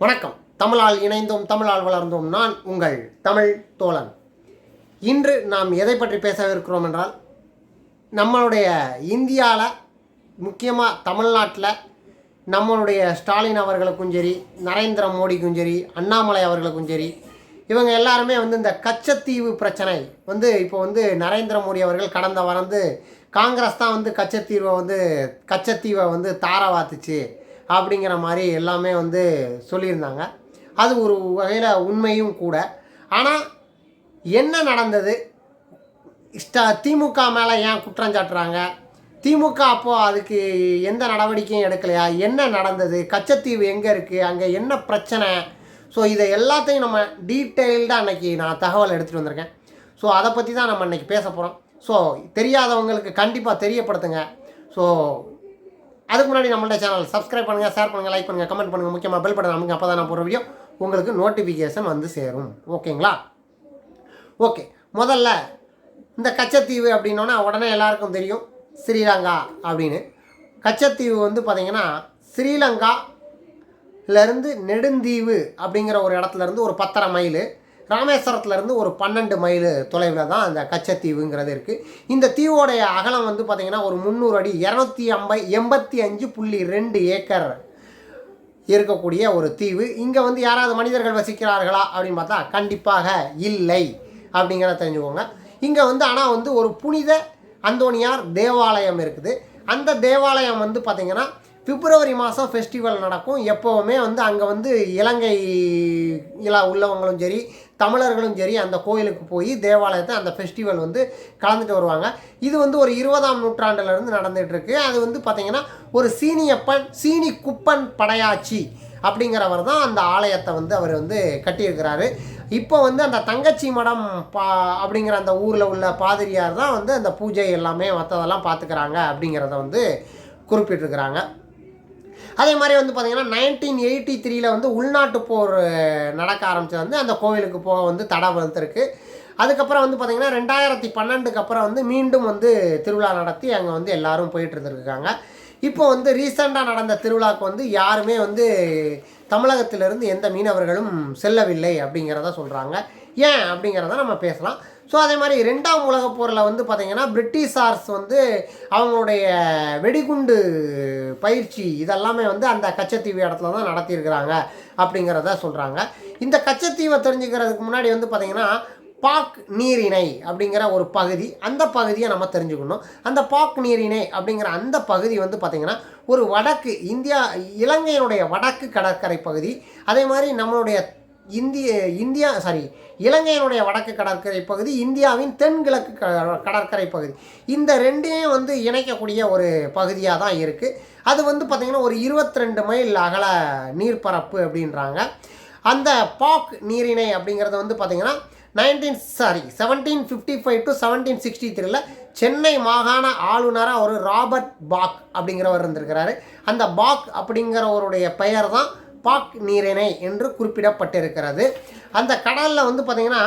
வணக்கம். தமிழால் இணைந்தோம் தமிழால் வளர்ந்தோம். நான் உங்கள் தமிழ் தோழன். இன்று நாம் எதை பற்றி பேசவிருக்கிறோம் என்றால் நம்மளுடைய இந்தியாவில் முக்கியமாக தமிழ்நாட்டில் நம்மளுடைய ஸ்டாலின் அவர்களுக்கும் சரி நரேந்திர மோடிக்கும் சரி அண்ணாமலை அவர்களுக்கும் சரி இவங்க எல்லாருமே வந்து இந்த கச்சத்தீவு பிரச்சனை வந்து இப்போ வந்து நரேந்திர மோடி அவர்கள் கடந்த வந்து காங்கிரஸ் தான் வந்து கச்சத்தீவை வந்து கச்சத்தீவை வந்து தாரவாத்துச்சு அப்படிங்கிற மாதிரி எல்லாமே வந்து சொல்லியிருந்தாங்க. அது ஒரு வகையில் உண்மையும் கூட. ஆனால் என்ன நடந்தது? ஸ்டா திமுக மேலே ஏன் குற்றம் சாட்டுறாங்க? திமுக அப்போது அதுக்கு எந்த நடவடிக்கையும் எடுக்கலையா? என்ன நடந்தது? கச்சத்தீவு எங்கே இருக்குது அங்கே என்ன பிரச்சனை? ஸோ இதை எல்லாத்தையும் நம்ம டீட்டெயில்டாக அன்றைக்கி நான் தகவல் எடுத்துகிட்டு வந்திருக்கேன். ஸோ அதை பற்றி தான் நம்ம அன்றைக்கி பேச போகிறோம் ஸோ தெரியாதவங்களுக்கு கண்டிப்பாக தெரியப்படுத்துங்க. ஸோ அதுக்கு முன்னாடி நம்மள்ட்ட சேனல் சப்ஸ்கிரைப் பண்ணுங்கள் ஷேர் பண்ணுங்கள் லைக் பண்ணுங்கள் கமெண்ட் பண்ணுங்கள் முக்கியமாக பெல் பட்டன் நமக்கு அப்போ தான் நான் போகிற வீடியோ உங்களுக்கு நோட்டிஃபிகேஷன் வந்து சேரும். ஓகேங்களா? ஓகே முதல்ல இந்த கச்சத்தீவு அப்படின்னோன்னா உடனே எல்லாருக்கும் தெரியும் ஸ்ரீலங்கா அப்படின்னு. கச்சத்தீவு வந்து பார்த்திங்கன்னா ஸ்ரீலங்காலேருந்து நெடுந்தீவு அப்படிங்கிற ஒரு இடத்துல இருந்து ஒரு பத்தரை மைல் ராமேஸ்வரத்துலேருந்து ஒரு பன்னெண்டு மைல் தொலைவில் தான் அந்த கச்சத்தீவுங்கிறது இருக்குது இந்த தீவோடைய அகலம் வந்து பார்த்திங்கன்னா ஒரு முந்நூறு அடி இரநூத்தி ஐம்பை எண்பத்தி அஞ்சு புள்ளி ரெண்டு ஏக்கர் இருக்கக்கூடிய ஒரு தீவு. இங்கே வந்து யாராவது மனிதர்கள் வசிக்கிறார்களா அப்படின்னு பார்த்தா கண்டிப்பாக இல்லை அப்படிங்கிறத தெரிஞ்சுக்கோங்க. இங்கே வந்து ஆனால் வந்து ஒரு புனித அந்தோனியார் தேவாலயம் இருக்குது. அந்த தேவாலயம் வந்து பார்த்திங்கன்னா பிப்ரவரி மாதம் ஃபெஸ்டிவல் நடக்கும். எப்போவுமே வந்து அங்கே வந்து இலங்கை இலா உள்ளவங்களும் சரி தமிழர்களும் சரி அந்த கோயிலுக்கு போய் தேவாலயத்தை அந்த ஃபெஸ்டிவல் வந்து கலந்துட்டு வருவாங்க. இது வந்து ஒரு இருபதாம் நூற்றாண்டுலேருந்து நடந்துகிட்ருக்கு அது வந்து பார்த்திங்கன்னா ஒரு சீனியப்பன் சீனி குப்பன் படையாச்சி அப்படிங்கிறவர் தான் அந்த ஆலயத்தை வந்து அவர் வந்து கட்டியிருக்கிறாரு. இப்போ வந்து அந்த தங்கச்சி மடம் பா அப்படிங்கிற அந்த ஊரில் உள்ள பாதிரியார் தான் வந்து அந்த பூஜை எல்லாமே மற்றதெல்லாம் பார்த்துக்கிறாங்க அப்படிங்கிறத வந்து குறிப்பிட்டிருக்கிறாங்க. அதே மாதிரி வந்து பார்த்திங்கன்னா நைன்டீன் எயிட்டி த்ரீயில் வந்து உள்நாட்டு போர் நடக்க ஆரம்பிச்சது வந்து அந்த கோவிலுக்கு போக வந்து தடை வந்திருக்கு. அதுக்கப்புறம் வந்து பார்த்திங்கன்னா ரெண்டாயிரத்தி பன்னெண்டுக்கு அப்புறம் வந்து மீண்டும் வந்து திருவிழா நடத்தி அங்கே வந்து எல்லாரும் போயிட்டு இருந்திருக்காங்க. இப்போ வந்து ரீசெண்டாக நடந்த திருவிழாவுக்கு வந்து யாருமே வந்து தமிழகத்திலிருந்து எந்த மீனவர்களும் செல்லவில்லை அப்படிங்கிறத சொல்கிறாங்க ஏன் அப்படிங்கிறத நம்ம பேசலாம். ஸோ அதே மாதிரி ரெண்டாம் உலகப் போரில் வந்து பார்த்திங்கன்னா பிரிட்டிஷார்ஸ் வந்து அவங்களுடைய வெடிகுண்டு பயிற்சி இதெல்லாமே வந்து அந்த கச்சத்தீவு இடத்துல தான் நடத்தியிருக்கிறாங்க அப்படிங்கிறத சொல்கிறாங்க இந்த கச்சத்தீவை தெரிஞ்சுக்கிறதுக்கு முன்னாடி வந்து பார்த்திங்கன்னா பாக் நீரிணை அப்படிங்கிற ஒரு பகுதி அந்த பகுதியை நம்ம தெரிஞ்சுக்கணும். அந்த பாக் நீரிணை அப்படிங்கிற அந்த பகுதி வந்து பார்த்திங்கன்னா ஒரு வடக்கு இந்தியா இலங்கையினுடைய வடக்கு கடற்கரை பகுதி. அதே மாதிரி நம்மளுடைய இந்திய இந்தியா சாரி இலங்கையினுடைய வடக்கு கடற்கரை பகுதி இந்தியாவின் தென்கிழக்கு க- கடற்கரை பகுதி. இந்த ரெண்டையும் வந்து இணைக்கக்கூடிய ஒரு பகுதியாக தான் இருக்குது அது வந்து பார்த்திங்கன்னா ஒரு 22 மைல் அகல நீர்ப்பரப்பு அப்படின்றாங்க. அந்த பாக் நீரிணை அப்படிங்கிறது வந்து பார்த்திங்கன்னா nineteen sorry seventeen fifty five to seventeen sixty த்ரீல சென்னை மாகாண ஆளுநராக ஒரு ராபர்ட் பாக் அப்படிங்கிறவர் இருந்திருக்கிறாரு. அந்த பாக் அப்படிங்கிறவருடைய பெயர் தான் பாக் நீரிணை என்று குறிப்பிடப்பட்டிருக்கிறது. அந்த கடலில் வந்து பார்த்திங்கன்னா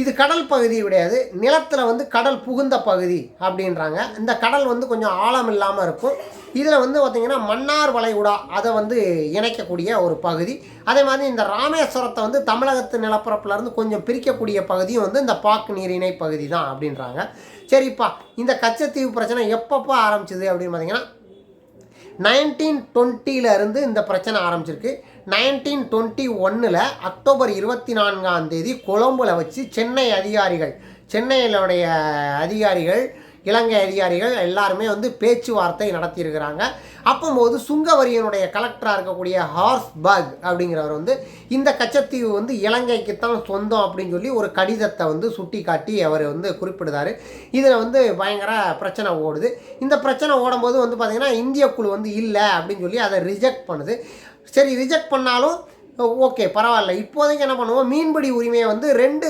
இது கடல் பகுதி கிடையாது நிலத்தில் வந்து கடல் புகுந்த பகுதி அப்படின்றாங்க. இந்த கடல் வந்து கொஞ்சம் ஆழம் இல்லாமல் இருக்கும். இதில் வந்து பார்த்திங்கன்னா மன்னார் வளைகுடா அதை வந்து இணைக்கக்கூடிய ஒரு பகுதி. அதே மாதிரி இந்த ராமேஸ்வரத்தை வந்து தமிழகத்து நிலப்பரப்புலேருந்து கொஞ்சம் பிரிக்கக்கூடிய பகுதியும் வந்து இந்த பாக்கு நீரிணை பகுதி தான் அப்படின்றாங்க. சரிப்பா இந்த கச்சத்தீவு பிரச்சனை எப்பப்போ ஆரம்பிச்சது அப்படின்னு பார்த்திங்கன்னா நைன்டீன் இருந்து இந்த பிரச்சனை ஆரம்பிச்சிருக்கு. நைன்டீன் டுவெண்ட்டி ஒன்னில் அக்டோபர் இருபத்தி நான்காம் தேதி கொழும்புல வச்சு சென்னை அதிகாரிகள் சென்னையிலுடைய அதிகாரிகள் இலங்கை அதிகாரிகள் எல்லாருமே வந்து பேச்சுவார்த்தை நடத்தியிருக்கிறாங்க. அப்போது சுங்கவரியனுடைய கலெக்டராக இருக்கக்கூடிய ஹார்ஸ்பர்க் அப்படிங்கிறவர் வந்து இந்த கச்சத்தீவு வந்து இலங்கைக்கு தான் சொந்தம் அப்படின்னு சொல்லி ஒரு கடிதத்தை வந்து சுட்டி காட்டி அவர் வந்து குறிப்பிடுறாரு. இதில் வந்து பயங்கர பிரச்சனை ஓடுது. இந்த பிரச்சனை ஓடும்போது வந்து பார்த்திங்கன்னா இந்திய குழு வந்து இல்லை அப்படின்னு சொல்லி அதை ரிஜெக்ட் பண்ணுது. சரி ரிஜெக்ட் பண்ணாலும் ஓகே பரவாயில்ல. இப்போதைக்கு என்ன பண்ணுவோம்? மீன்பிடி உரிமையை வந்து ரெண்டு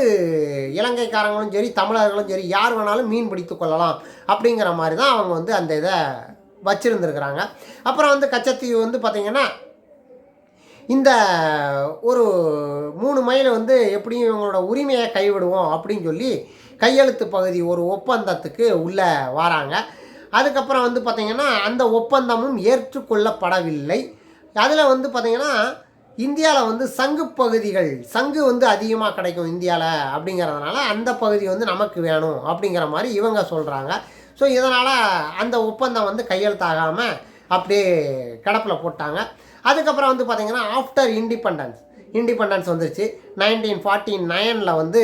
இலங்கைக்காரங்களும் சரி தமிழர்களும் சரி யார் வேணாலும் மீன் பிடித்து கொள்ளலாம் அப்படிங்கிற மாதிரி தான் அவங்க வந்து அந்த இதை வச்சுருந்துருக்குறாங்க. அப்புறம் வந்து கச்சத்தீவு வந்து பார்த்திங்கன்னா இந்த ஒரு மூணு மைல் வந்து எப்படியும் இவங்களோட உரிமையை கைவிடுவோம் அப்படின்னு சொல்லி கையெழுத்து பகுதி ஒரு ஒப்பந்தத்துக்கு உள்ளே வராங்க. அதுக்கப்புறம் வந்து பார்த்திங்கன்னா அந்த ஒப்பந்தமும் ஏற்றுக்கொள்ளப்படவில்லை. அதில் வந்து பார்த்திங்கன்னா இந்தியாவில் வந்து சங்கு பகுதிகள் சங்கு வந்து அதிகமாக கிடைக்கும் இந்தியாவில் அப்படிங்கிறதுனால அந்த பகுதி வந்து நமக்கு வேணும் அப்படிங்கிற மாதிரி இவங்க சொல்கிறாங்க ஸோ இதனால் அந்த ஒப்பந்தம் வந்து கையெழுத்தாகாமல் அப்படியே கிடப்பில் போட்டாங்க. அதுக்கப்புறம் வந்து பார்த்திங்கன்னா ஆஃப்டர் இண்டிபெண்டன்ஸ் இண்டிபெண்டன்ஸ் வந்துருச்சு. நைன்டீன் ஃபார்ட்டி நைனில் வந்து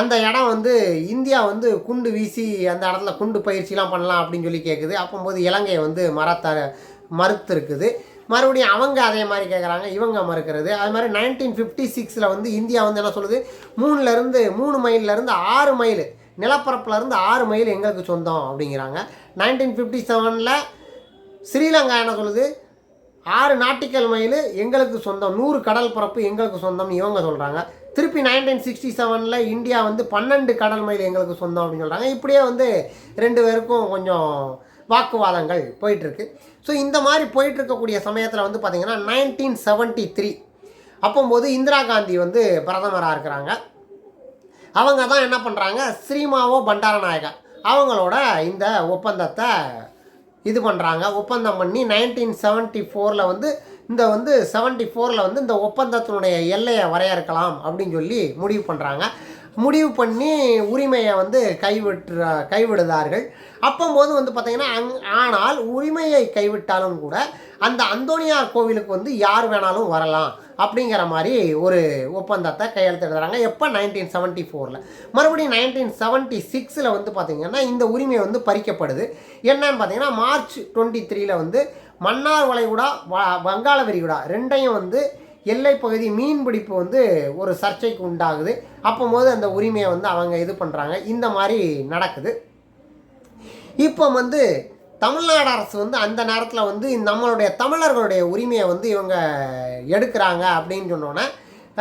அந்த இடம் வந்து இந்தியா வந்து குண்டு வீசி அந்த இடத்துல குண்டு பயிற்சிலாம் பண்ணலாம் அப்படின்னு சொல்லி கேட்குது அப்போம்போது இலங்கை வந்து மரத்த மறுத்து இருக்குது மறுபடியும் அவங்க அதே மாதிரி கேட்குறாங்க இவங்க மறுக்கிறது. அது மாதிரி நைன்டீன் ஃபிஃப்டி சிக்ஸில் வந்து இந்தியா வந்து என்ன சொல்லுது? மூணுலேருந்து மூணு மைல்லேருந்து ஆறு மைல் நிலப்பரப்புலேருந்து ஆறு மைல் எங்களுக்கு சொந்தம் அப்படிங்கிறாங்க. நைன்டீன் ஃபிஃப்டி செவனில் ஸ்ரீலங்கா என்ன சொல்லுது? ஆறு நாட்டிக்கல் மைல் எங்களுக்கு சொந்தம் நூறு கடல் பரப்பு எங்களுக்கு சொந்தம்னு இவங்க சொல்கிறாங்க திருப்பி நைன்டீன் சிக்ஸ்டி செவனில் இந்தியா வந்து பன்னெண்டு கடல் மைல் எங்களுக்கு சொந்தம் அப்படின்னு சொல்கிறாங்க இப்படியே வந்து ரெண்டு பேருக்கும் கொஞ்சம் வாக்குவாதங்கள் போயிட்டுருக்கு ஸோ இந்த மாதிரி போயிட்டுருக்கக்கூடிய சமயத்தில் வந்து பார்த்திங்கன்னா நைன்டீன் செவன்ட்டி த்ரீ அப்போம்போது இந்திரா காந்தி வந்து பிரதமராக இருக்கிறாங்க. அவங்க தான் என்ன பண்ணுறாங்க ஸ்ரீமாவோ பண்டாரநாயகா அவங்களோட இந்த ஒப்பந்தத்தை இது பண்ணுறாங்க ஒப்பந்தம் பண்ணி நைன்டீன் செவன்ட்டி ஃபோரில் வந்து இந்த வந்து செவன்ட்டி ஃபோரில் வந்து இந்த ஒப்பந்தத்தினுடைய எல்லையை வரையறுக்கலாம் அப்படின்னு சொல்லி முடிவு பண்ணுறாங்க முடிவு பண்ணி உரிமையை வந்து கைவிட்டு கைவிடுதார்கள். அப்போம்போது வந்து பார்த்திங்கன்னா அங் ஆனால் உரிமையை கைவிட்டாலும் கூட அந்த அந்தோனியார் கோவிலுக்கு வந்து யார் வேணாலும் வரலாம் அப்படிங்கிற மாதிரி ஒரு ஒப்பந்தத்தை கையெழுத்திடுறாங்க எப்போ? நைன்டீன் செவன்ட்டி ஃபோரில் மறுபடியும் நைன்டீன் செவன்ட்டி சிக்ஸில் வந்து பார்த்திங்கன்னா இந்த உரிமை வந்து பறிக்கப்படுது. என்னன்னு பார்த்தீங்கன்னா மார்ச் டுவெண்ட்டி த்ரீயில் வந்து மன்னார் வளைகுடா வ- வங்காள விரிகுடா ரெண்டையும் வந்து எல்லை பகுதி மீன்பிடிப்பு வந்து ஒரு சர்ச்சைக்கு உண்டாகுது. அப்போம்போது அந்த உரிமையை வந்து அவங்க இது பண்ணுறாங்க இந்த மாதிரி நடக்குது. இப்போ வந்து தமிழ்நாடு அரசு வந்து அந்த நேரத்தில் வந்து நம்மளுடைய தமிழர்களுடைய உரிமையை வந்து இவங்க எடுக்கிறாங்க அப்படின்னு சொன்னோன்னே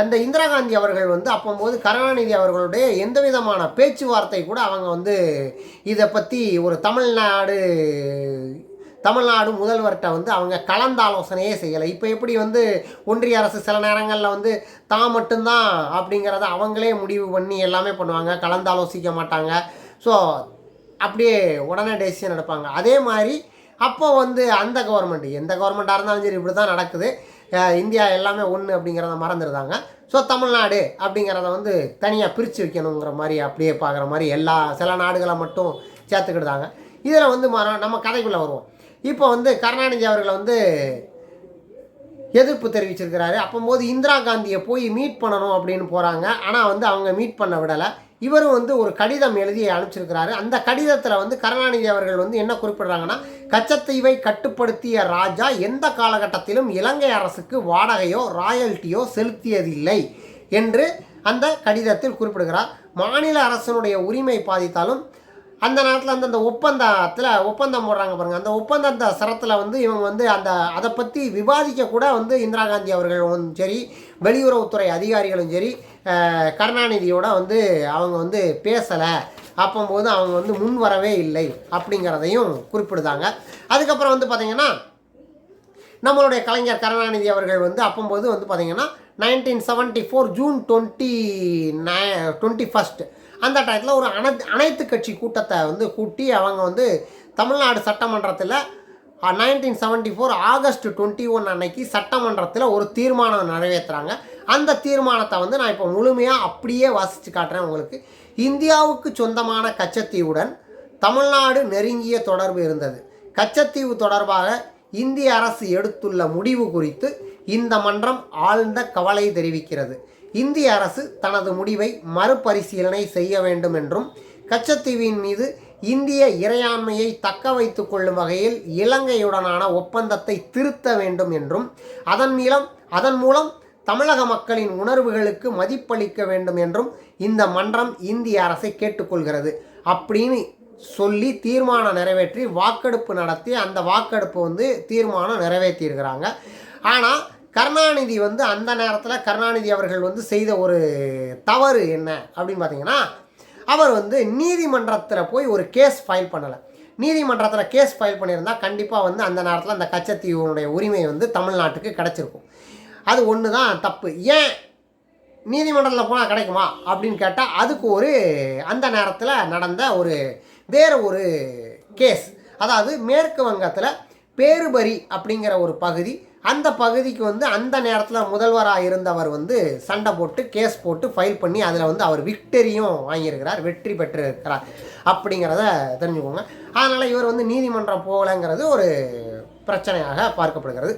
அந்த இந்திரா காந்தி அவர்கள் வந்து அப்போம்போது கருணாநிதி அவர்களுடைய எந்த விதமான பேச்சுவார்த்தை கூட அவங்க வந்து இதை பற்றி ஒரு தமிழ்நாடு தமிழ்நாடு முதல்வர்கிட்ட வந்து அவங்க கலந்தாலோசனையே செய்யலை. இப்போ எப்படி வந்து ஒன்றிய அரசு சில நேரங்களில் வந்து தான் மட்டும்தான் அப்படிங்கிறத அவங்களே முடிவு பண்ணி எல்லாமே பண்ணுவாங்க. கலந்தாலோசிக்க மாட்டாங்க. ஸோ அப்படியே உடனே டெசிஷன் எடுப்பாங்க. அதே மாதிரி அப்போ வந்து அந்த கவர்மெண்ட் எந்த கவர்மெண்ட்டாக இருந்தாலும் சரி இப்படி தான் நடக்குது இந்தியா எல்லாமே ஒன்று அப்படிங்கிறத மறந்துடுதாங்க. ஸோ தமிழ்நாடு அப்படிங்கிறத வந்து தனியாக பிரித்து வைக்கணுங்கிற மாதிரி அப்படியே பார்க்குற மாதிரி எல்லா சில நாடுகளை மட்டும் சேர்த்துக்கிடுதாங்க. இதில் வந்து மரம் நம்ம கதைக்குள்ளே வருவோம். இப்போ வந்து கருணாநிதி அவர்களை வந்து எதிர்ப்பு தெரிவிச்சிருக்கிறாரு. அப்போம்போது இந்திரா காந்தியை போய் மீட் பண்ணணும் அப்படின்னு போகிறாங்க ஆனால் வந்து அவங்க மீட் பண்ண விடலை. இவரும் வந்து ஒரு கடிதம் எழுதி அனுப்பிச்சிருக்கிறாரு. அந்த கடிதத்தில் வந்து கருணாநிதி அவர்கள் வந்து என்ன குறிப்பிடுறாங்கன்னா கச்சத்தீவை கட்டுப்படுத்திய ராஜா எந்த காலகட்டத்திலும் இலங்கை அரசுக்கு வாடகையோ ராயல்ட்டியோ செலுத்தியதில்லை என்று அந்த கடிதத்தில் குறிப்பிடுகிறார். மாநில அரசனுடைய உரிமை பாதித்தாலும் அந்த நேரத்தில் வந்து அந்த ஒப்பந்தத்தில் ஒப்பந்தம் போடுறாங்க பாருங்கள் அந்த ஒப்பந்தத்த சரத்தில் வந்து இவங்க வந்து அந்த அதை பற்றி விவாதிக்க கூட வந்து இந்திரா காந்தி அவர்களும் சரி வெளியுறவுத்துறை அதிகாரிகளும் சரி கருணாநிதியோட வந்து அவங்க வந்து பேசலை. அப்போம்போது அவங்க வந்து முன் வரவே இல்லை அப்படிங்கிறதையும் குறிப்பிடுதாங்க. அதுக்கப்புறம் வந்து பார்த்திங்கன்னா நம்மளுடைய கலைஞர் கருணாநிதி அவர்கள் வந்து அப்போம்போது வந்து பார்த்திங்கன்னா nineteen seventy four June twenty nine twenty first அந்த டயத்தில் ஒரு அனை அனைத்து கட்சி கூட்டத்தை வந்து கூட்டி அவங்க வந்து தமிழ்நாடு சட்டமன்றத்தில் nineteen seventy four August twenty one அன்னைக்கு சட்டமன்றத்தில் ஒரு தீர்மானம் நிறைவேற்றுறாங்க அந்த தீர்மானத்தை வந்து நான் இப்போ முழுமையாக அப்படியே வாசித்து காட்டுறேன் உங்களுக்கு. இந்தியாவுக்கு சொந்தமான கச்சத்தீவுடன் தமிழ்நாடு நெருங்கிய தொடர்பு இருந்தது. கச்சத்தீவு தொடர்பாக இந்திய அரசு எடுத்துள்ள முடிவு குறித்து இந்த மன்றம் ஆழ்ந்த கவலை தெரிவிக்கிறது. இந்திய அரசு தனது முடிவை மறுபரிசீலனை செய்ய வேண்டும் என்றும் கச்சத்தீவின் மீது இந்திய இறையாண்மையை தக்க வைத்துக் கொள்ளும் வகையில் இலங்கையுடனான ஒப்பந்தத்தை திருத்த வேண்டும் என்றும் அதன் மூலம் அதன் மூலம் தமிழக மக்களின் உணர்வுகளுக்கு மதிப்பளிக்க வேண்டும் என்றும் இந்த மன்றம் இந்திய அரசை கேட்டுக்கொள்கிறது. அப்படின்னு சொல்லி தீர்மானம் நிறைவேற்றி வாக்கெடுப்பு நடத்தி அந்த வாக்கெடுப்பு வந்து தீர்மானம் நிறைவேற்றியிருக்கிறாங்க. ஆனால் கருணாநிதி வந்து அந்த நேரத்தில் கருணாநிதி அவர்கள் வந்து செய்த ஒரு தவறு என்ன அப்படின்னு பார்த்தீங்கன்னா அவர் வந்து நீதிமன்றத்தில் போய் ஒரு கேஸ் ஃபைல் பண்ணலை. நீதிமன்றத்தில் கேஸ் ஃபைல் பண்ணியிருந்தால் கண்டிப்பாக வந்து அந்த நேரத்தில் அந்த கச்சத்தீவனுடைய உரிமை வந்து தமிழ்நாட்டுக்கு கிடச்சிருக்கும். அது ஒன்று தான் தப்பு. ஏன் நீதிமன்றத்தில் போனால் கிடைக்குமா அப்படின்னு கேட்டால் அதுக்கு ஒரு அந்த நேரத்தில் நடந்த ஒரு வேறு ஒரு கேஸ் அதாவது மேற்கு வங்கத்தில் பேருபரி அப்படிங்கிற ஒரு பகுதி அந்த பகுதிக்கு வந்து அந்த நேரத்தில் முதல்வராக இருந்தவர் வந்து சண்டை போட்டு கேஸ் போட்டு ஃபைல் பண்ணி அதில் வந்து அவர் விக்டரியும் வாங்கியிருக்கிறார் வெற்றி பெற்றிருக்கிறார் அப்படிங்கிறத தெரிஞ்சுக்கோங்க. அதனால் இவர் வந்து நீதிமன்றம் போகலைங்கிறது ஒரு பிரச்சனையாக பார்க்கப்படுகிறது.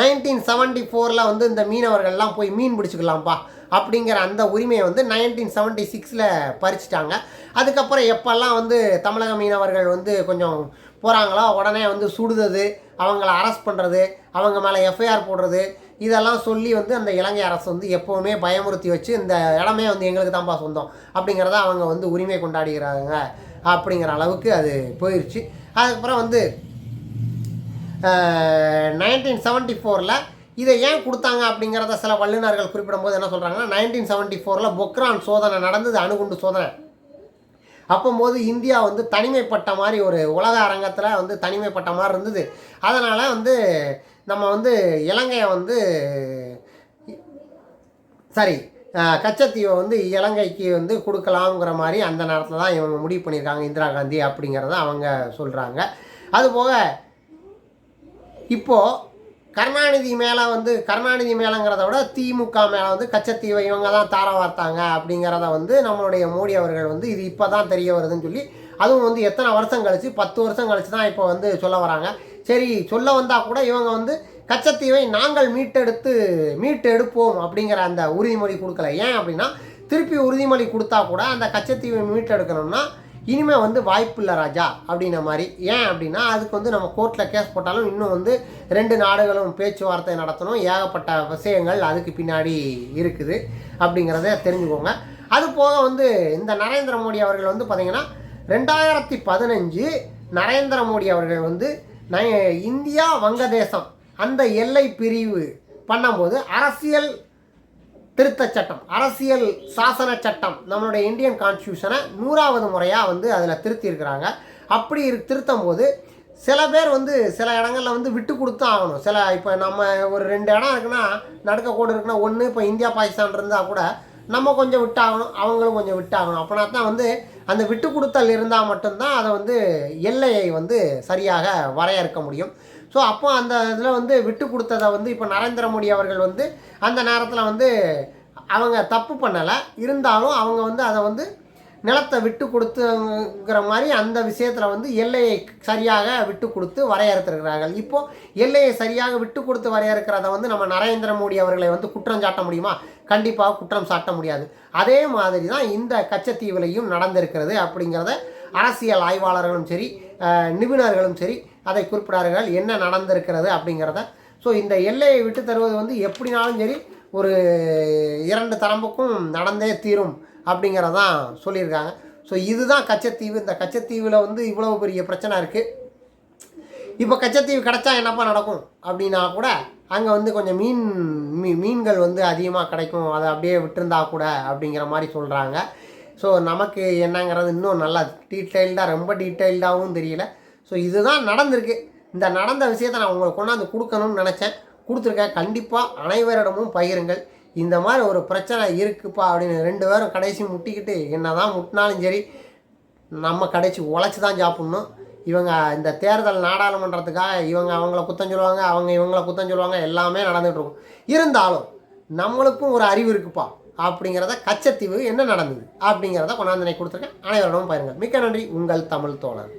நைன்டீன் செவன்டி ஃபோரில் வந்து இந்த மீனவர்கள்லாம் போய் மீன் பிடிச்சிக்கலாம்ப்பா அப்படிங்கிற அந்த உரிமையை வந்து நைன்டீன் செவன்ட்டி சிக்ஸில் பறிச்சிட்டாங்க. அதுக்கப்புறம் எப்போல்லாம் வந்து தமிழக மீனவர்கள் வந்து கொஞ்சம் போகிறாங்களோ உடனே வந்து சுடுறது அவங்கள அரெஸ்ட் பண்ணுறது அவங்க மேலே எஃப்ஐஆர் போடுறது இதெல்லாம் சொல்லி வந்து அந்த இலங்கை அரசு வந்து எப்போவுமே பயமுறுத்தி வச்சு இந்த இடமே வந்து எங்களுக்கு தான்ப்பா சொந்தம் அப்படிங்கிறத அவங்க வந்து உரிமை கொண்டாடுகிறாங்க அப்படிங்கிற அளவுக்கு அது போயிடுச்சு அதுக்கப்புறம் வந்து நைன்டீன் செவன்ட்டி ஃபோரில் இதை ஏன் கொடுத்தாங்க அப்படிங்கிறத சில வல்லுநர்கள் குறிப்பிடும்போது என்ன சொல்கிறாங்கன்னா நைன்டீன் செவன்ட்டி ஃபோரில் பொக்ரான் சோதனை நடந்தது அணுகுண்டு சோதனை. அப்போம்போது இந்தியா வந்து தனிமைப்பட்ட மாதிரி ஒரு உலக அரங்கத்தில் வந்து தனிமைப்பட்ட மாதிரி இருந்தது. அதனால் வந்து நம்ம வந்து இலங்கையை வந்து சாரி கச்சத்தீவை வந்து இலங்கைக்கு வந்து கொடுக்கலாங்கிற மாதிரி அந்த நேரத்தில் தான் இவங்க முடிவு பண்ணியிருக்காங்க இந்திரா காந்தி அப்படிங்கிறத அவங்க சொல்கிறாங்க அதுபோக இப்போது கருணாநிதி மேலே வந்து கருணாநிதி மேலேங்கிறத விட திமுக மேலே வந்து கச்சத்தீவை இவங்க தான் தார வார்த்தாங்க அப்படிங்கிறத வந்து நம்மளுடைய மோடி அவர்கள் வந்து இது இப்போ தான் தெரிய வருதுன்னு சொல்லி அதுவும் வந்து எத்தனை வருஷம் கழிச்சு பத்து வருஷம் கழிச்சு தான் இப்போ வந்து சொல்ல வராங்க. சரி சொல்ல வந்தால் கூட இவங்க வந்து கச்சத்தீவை நாங்கள் மீட்டெடுத்து மீட்டெடுப்போம் அப்படிங்கிற அந்த உறுதிமொழி கொடுக்கல. ஏன் அப்படின்னா திருப்பி உறுதிமொழி கொடுத்தா கூட அந்த கச்சத்தீவை மீட்டெடுக்கணும்னா இனிமேல் வந்து வாய்ப்பு இல்லை ராஜா அப்படின்ன மாதிரி. ஏன் அப்படின்னா அதுக்கு வந்து நம்ம கோர்ட்டில் கேஸ் போட்டாலும் இன்னும் வந்து ரெண்டு நாடுகளும் பேச்சுவார்த்தை நடத்தணும். ஏகப்பட்ட விஷயங்கள் அதுக்கு பின்னாடி இருக்குது அப்படிங்கிறத தெரிஞ்சுக்கோங்க. அது போக வந்து இந்த நரேந்திர மோடி அவர்கள் வந்து பார்த்திங்கன்னா ரெண்டாயிரத்தி பதினஞ்சு நரேந்திர மோடி அவர்கள் வந்து ந- இந்தியா வங்கதேசம் அந்த எல்லை பிரிவு பண்ணும்போது அரசியல் திருத்தச் சட்டம் அரசியல் சாசன சட்டம் நம்மளுடைய இந்தியன் கான்ஸ்டியூஷனை நூறாவது முறையாக வந்து அதில் திருத்தியிருக்கிறாங்க. அப்படி இரு திருத்தும் போது சில பேர் வந்து சில இடங்களில் வந்து விட்டு கொடுத்து ஆகணும். சில இப்போ நம்ம ஒரு ரெண்டு இடம் இருக்குன்னா நடுக்க கோடு இருக்குன்னா ஒன்று இப்போ இந்தியா பாகிஸ்தான் இருந்தால் கூட நம்ம கொஞ்சம் விட்டாகணும் அவங்களும் கொஞ்சம் விட்டாகணும். அப்படின்னா தான் வந்து அந்த விட்டு கொடுத்தல் இருந்தால் மட்டும்தான் அதை வந்து எல்லையை வந்து சரியாக வரையறுக்க முடியும். ஸோ அப்போ அந்த இதில் வந்து விட்டு கொடுத்ததை வந்து இப்போ நரேந்திர மோடி அவர்கள் வந்து அந்த நேரத்தில் வந்து அவங்க தப்பு பண்ணலை. இருந்தாலும் அவங்க வந்து அதை வந்து நிலத்தை விட்டு கொடுத்துங்கிற மாதிரி அந்த விஷயத்தில் வந்து எல்லையை சரியாக விட்டு கொடுத்து வரையறுத்திருக்கிறார்கள். இப்போது எல்லையை சரியாக விட்டு கொடுத்து வரையறுக்கிறத வந்து நம்ம நரேந்திர மோடி அவர்களை வந்து குற்றம் சாட்ட முடியுமா? கண்டிப்பாக குற்றம் சாட்ட முடியாது. அதே மாதிரி தான் இந்த கச்சத்தீவிலையும் நடந்திருக்கிறது அப்படிங்கிறத அரசியல் ஆய்வாளர்களும் சரி நிபுணர்களும் சரி அதை குறிப்பிடார்கள் என்ன நடந்திருக்கிறது அப்படிங்கிறத. ஸோ இந்த எல்லையை விட்டு தருவது வந்து எப்படினாலும் சரி ஒரு இரண்டு தரம்புக்கும் நடந்தே தீரும் அப்படிங்கிறதான் சொல்லியிருக்காங்க. ஸோ இதுதான் கச்சத்தீவு. இந்த கச்சத்தீவில் வந்து இவ்வளவு பெரிய பிரச்சனை இருக்குது இப்போ கச்சத்தீவு கிடச்சா என்னப்பா நடக்கும்? அப்படின்னா கூட அங்கே வந்து கொஞ்சம் மீன் மீ மீன்கள் வந்து அதிகமாக கிடைக்கும். அதை அப்படியே விட்டுருந்தா கூட அப்படிங்கிற மாதிரி சொல்கிறாங்க ஸோ நமக்கு என்னங்கிறது இன்னும் நல்லா டீட்டெயில்டாக ரொம்ப டீட்டெயில்டாகவும் தெரியல. ஸோ இதுதான் நடந்திருக்கு. இந்த நடந்த விஷயத்தை நான் உங்களுக்கு கொண்டாந்து கொடுக்கணும்னு நினச்சேன். கொடுத்துருக்கேன். கண்டிப்பாக அனைவரிடமும் பகிருங்கள். இந்த மாதிரி ஒரு பிரச்சனை இருக்குப்பா அப்படின்னு ரெண்டு பேரும் கடைசி முட்டிக்கிட்டு என்ன தான் முட்டினாலும் சரி நம்ம கடைசி உழைச்சி தான் சாப்பிட்ணும். இவங்க இந்த தேர்தல் நாடாளுமன்றத்துக்காக இவங்க அவங்கள குத்தம் சொல்லுவாங்க அவங்க இவங்கள குத்தம் சொல்லுவாங்க எல்லாமே நடந்துகிட்ருக்கும் இருந்தாலும் நம்மளுக்கும் ஒரு அறிவு இருக்குப்பா அப்படிங்கிறத கச்சத்தீவு என்ன நடந்தது அப்படிங்கிறத கொண்டாந்து கொடுத்துருக்கேன். அனைவரிடமும் பாருங்கள் மிக்க நன்றி. உங்கள் தமிழ் தோழர்